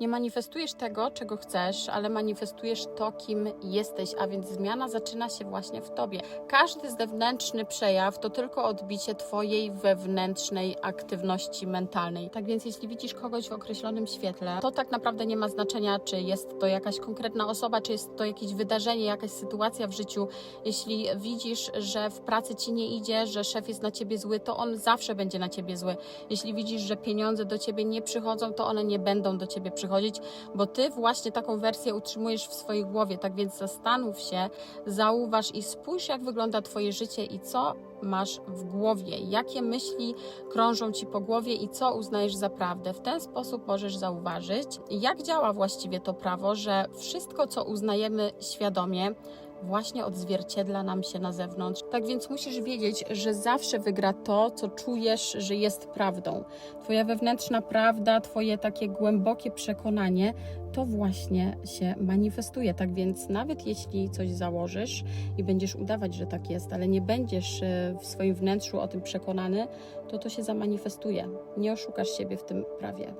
Nie manifestujesz tego, czego chcesz, ale manifestujesz to, kim jesteś, a więc zmiana zaczyna się właśnie w tobie. Każdy zewnętrzny przejaw to tylko odbicie twojej wewnętrznej aktywności mentalnej. Tak więc jeśli widzisz kogoś w określonym świetle, to tak naprawdę nie ma znaczenia, czy jest to jakaś konkretna osoba, czy jest to jakieś wydarzenie, jakaś sytuacja w życiu. Jeśli widzisz, że w pracy ci nie idzie, że szef jest na ciebie zły, to on zawsze będzie na ciebie zły. Jeśli widzisz, że pieniądze do ciebie nie przychodzą, to one nie będą do ciebie przychodzić, bo ty właśnie taką wersję utrzymujesz w swojej głowie. Tak więc zastanów się, zauważ i spójrz, jak wygląda twoje życie i co masz w głowie, jakie myśli krążą ci po głowie i co uznajesz za prawdę. W ten sposób możesz zauważyć, jak działa właściwie to prawo, że wszystko, co uznajemy świadomie, właśnie odzwierciedla nam się na zewnątrz. Tak więc musisz wiedzieć, że zawsze wygra to, co czujesz, że jest prawdą. Twoja wewnętrzna prawda, Twoje takie głębokie przekonanie, to właśnie się manifestuje. Tak więc nawet jeśli coś założysz i będziesz udawać, że tak jest, ale nie będziesz e, w swoim wnętrzu o tym przekonany, to to się zamanifestuje. Nie oszukasz siebie w tym prawie.